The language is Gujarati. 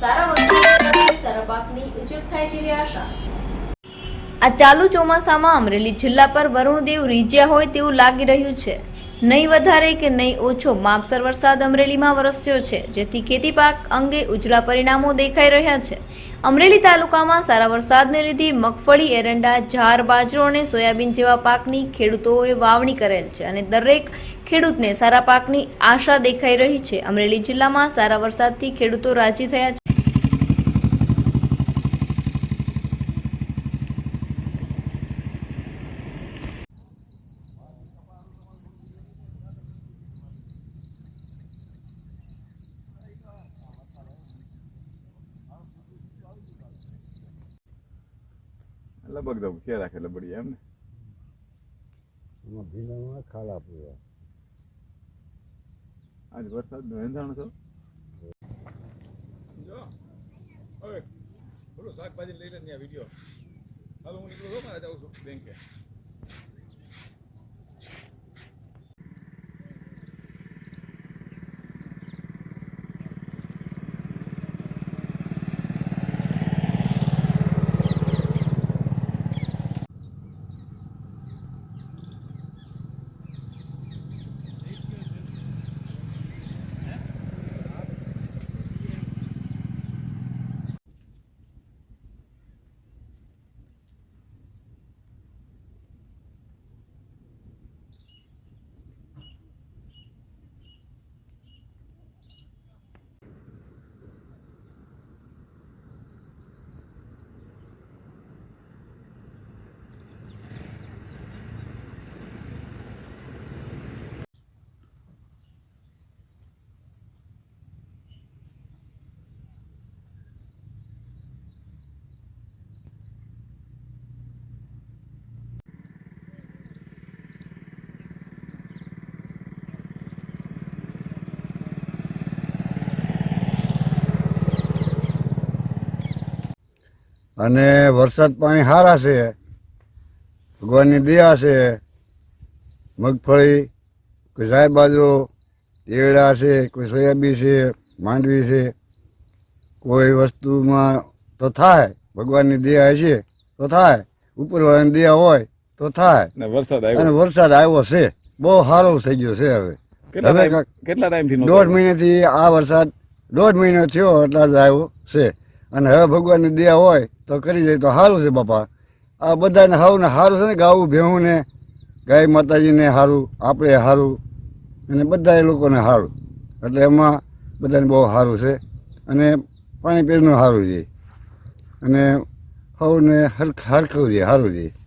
સારા વરસાદ સારા પાકની ઉજપ થાય તેવી આશા. આ ચાલુ ચોમાસામાં અમરેલી જિલ્લા પર વરુણદેવ રીજ્યા હોય તેવું લાગી રહ્યું છે. નહીં વધારે કે નહીં ઓછો માપસર વરસાદ અમરેલીમાં વરસ્યો છે, જેથી ખેતી પાક અંગે ઉજળા પરિણામો દેખાઈ રહ્યા છે. અમરેલી તાલુકામાં સારા વરસાદને લીધે મગફળી, એરંડા જાર બાજરો અને સોયાબીન જેવા પાકની ખેડૂતોએ વાવણી કરેલ છે અને દરેક ખેડૂતને સારા પાકની આશા દેખાઈ રહી છે. અમરેલી જિલ્લામાં સારા વરસાદથી ખેડૂતો રાજી થયા છે. લગભગ છે રાખે લબડી એમ ને એમાં ભીંડામાં ખાલા પૂરા આજ વરસાદનું એંધાણ છો જો હવે બોલો શાકભાજી લઈ લે વીડિયો હવે હું નીકળું છું મારે જાઉં છું બેંકે અને વરસાદ પાણી સારા છે. ભગવાનની દયા છે. મગફળી કોઈ સાહેબાજો એરડા છે કોઈ સોયાબીન છે માંડવી છે કોઈ વસ્તુમાં તો થાય. ભગવાનની દયા છે તો થાય. ઉપરવાળાની દયા હોય તો થાય. વરસાદ અને વરસાદ આવ્યો છે. બહુ સારો થઈ ગયો છે હવે. કેટલા હવે ટાઈમ કાંઈકથી દોઢ મહિનાથી આ વરસાદ દોઢ મહિનો થયો એટલા જ આવ્યો છે. અને હવે ભગવાનની દયા હોય તો કરી જાય તો સારું છે બાપા. આ બધાને હાવ સારું છે ને ગાવું ભેહું ને. ગાય માતાજીને સારું આપણે સારું અને બધા લોકોને સારું એટલે એમાં બધાને બહુ સારું છે. અને પાણી પીરનું સારું છે. અને સૌને હરખ હરખવું છે સારું છે.